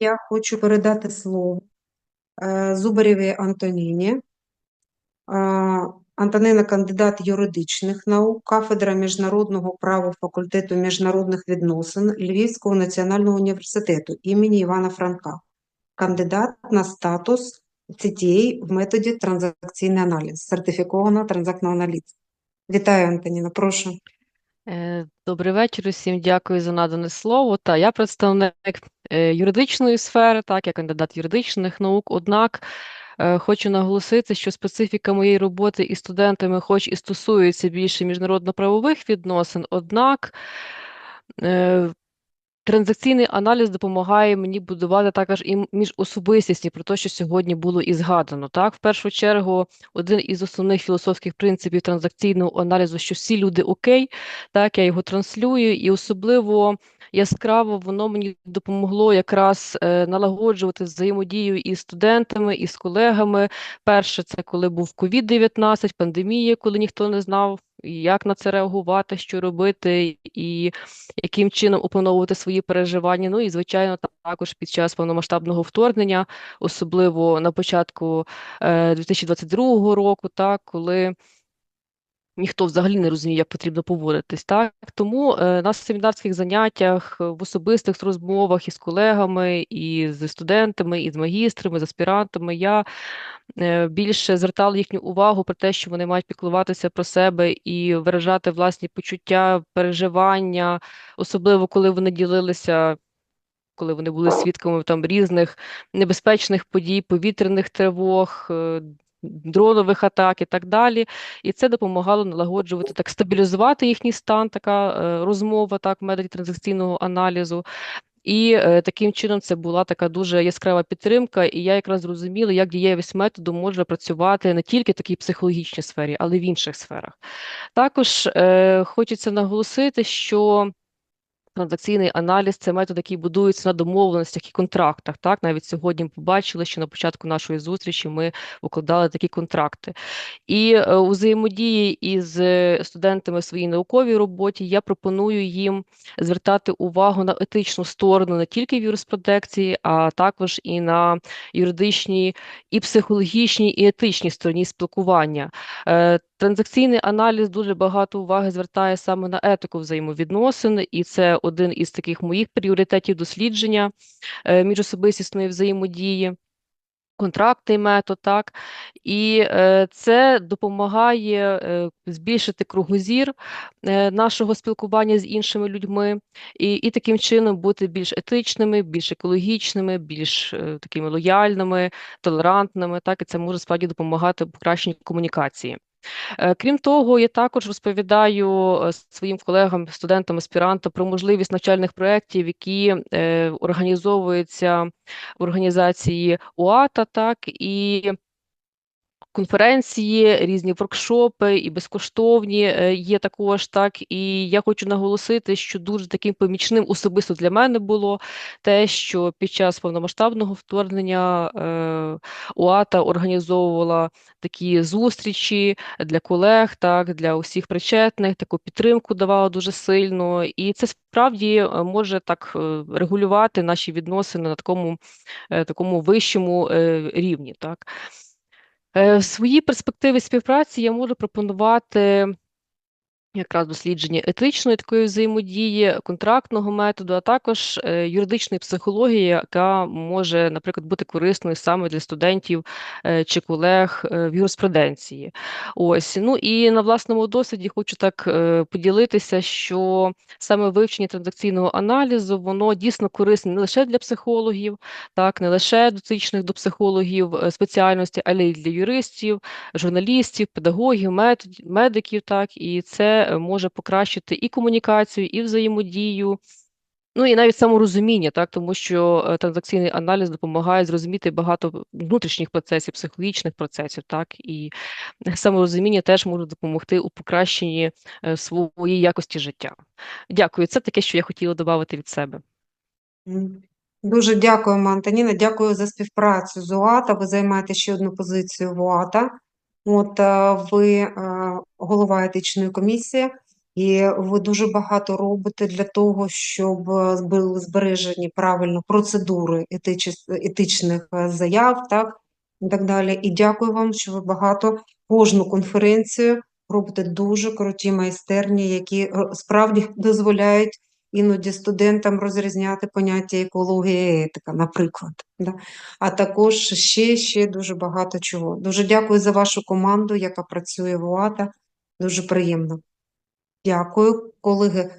я хочу передати слово е, Зубарєвій Антоніні. Е, Антонина кандидат юридичних наук, кафедра міжнародного права факультету міжнародних відносин Львівського національного університету імені Івана Франка, кандидат на статус CTA в методі транзакційний аналіз, сертифікована транзактного аналітика. Вітаю, Антоніна, прошу. Е, Добрий вечір усім, дякую за надане слово. Та я представник юридичної сфери, так, я кандидат юридичних наук. Однак е, хочу наголосити, що специфіка моєї роботи із студентами, хоч і стосується більше міжнародно-правових відносин, однак е, Транзакційний аналіз допомагає мені будувати також і міжособистісні, про те, що сьогодні було і згадано. Так, в першу чергу, один із основних філософських принципів транзакційного аналізу, що всі люди окей, так я його транслюю, і особливо яскраво воно мені допомогло якраз е, налагоджувати взаємодію із студентами, і з колегами. Перше, це коли був COVID-19, пандемія, коли ніхто не знав як на це реагувати, що робити, і яким чином опановувати свої переживання. Ну і звичайно, також під час повномасштабного вторгнення, особливо на початку 2022 е, року, так коли ніхто взагалі не розуміє, як потрібно поводитись. Так тому е, на семінарських заняттях, в особистих розмовах із колегами, і з студентами, і з магістрами, з аспірантами я е, більше звертала їхню увагу про те, що вони мають піклуватися про себе і виражати власні почуття, переживання, особливо коли вони ділилися. Коли вони були свідками там різних небезпечних подій, повітряних тривог, е, дронових атак і так далі. І це допомагало налагоджувати так, стабілізувати їхній стан, така е, розмова так, в методі транзакційного аналізу. І е, таким чином це була така дуже яскрава підтримка, і я якраз зрозуміла, як дієвість методу може працювати не тільки в такій психологічній сфері, але й в інших сферах. Також е, хочеться наголосити, що Транзакційний аналіз це метод, який будується на домовленостях і контрактах. Так, навіть сьогодні ми побачили, що на початку нашої зустрічі ми укладали такі контракти. І е, у взаємодії із е, студентами в своїй науковій роботі я пропоную їм звертати увагу на етичну сторону не тільки в юриспрудекції, а також і на юридичній, і психологічній, і етичній стороні спілкування. Транзакційний аналіз дуже багато уваги звертає саме на етику взаємовідносин, і це один із таких моїх пріоритетів дослідження е, міжособистісної взаємодії. Контрактний метод, так, і е, це допомагає е, збільшити кругозір нашого спілкування з іншими людьми, і і таким чином бути більш етичними, більш екологічними, більш такими лояльними, толерантними. Так, і це може справді допомагати покращенню комунікації. Е, крім того, я також розповідаю е, своїм колегам, студентам, аспірантам про можливість навчальних проєктів, які е, організовуються в організації УАТА, так і конференції, різні воркшопи і безкоштовні е, є також так. І я хочу наголосити, що дуже таким помічним особисто для мене було те, що під час повномасштабного вторгнення е, УАТА організовувала такі зустрічі для колег, так для усіх причетних, таку підтримку давала дуже сильно, і це справді е, може так регулювати наші відносини на такому такому вищому рівні. так. Е, в своїй перспективі співпраці я можу пропонувати якраз дослідження етичної такої взаємодії, контрактного методу, а також е, юридичної психології, яка може, наприклад, бути корисною саме для студентів е, чи колег е, в юриспруденції. Ось ну і на власному досвіді хочу так поділитися, що саме вивчення транзакційного аналізу воно дійсно корисне не лише для психологів, так не лише дотичних до психологів спеціальності, але й для юристів, журналістів, педагогів, медиків, так і це. Може покращити і комунікацію, і взаємодію. Ну і навіть саморозуміння, так тому що е, транзакційний аналіз допомагає зрозуміти багато внутрішніх процесів, психологічних процесів, так і саморозуміння теж може допомогти у покращенні е, своєї якості життя. Дякую. Це таке, що я хотіла додати від себе. Дуже дякуємо, Антоніна. Дякую за співпрацю з УАТА. Ви займаєте ще одну позицію в УАТА. От е, ви е, голова етичної комісії. І ви дуже багато робите для того, щоб е, були збережені правильно процедури етичес- етичних заяв, так, і так далі. І дякую вам, що ви багато кожну конференцію робите дуже круті майстерні, які справді дозволяють іноді студентам розрізняти поняття екологія і етика, наприклад. Да? А також ще, ще дуже багато чого. Дуже дякую за вашу команду, яка працює в УАТА. Дуже приємно. Дякую, колеги.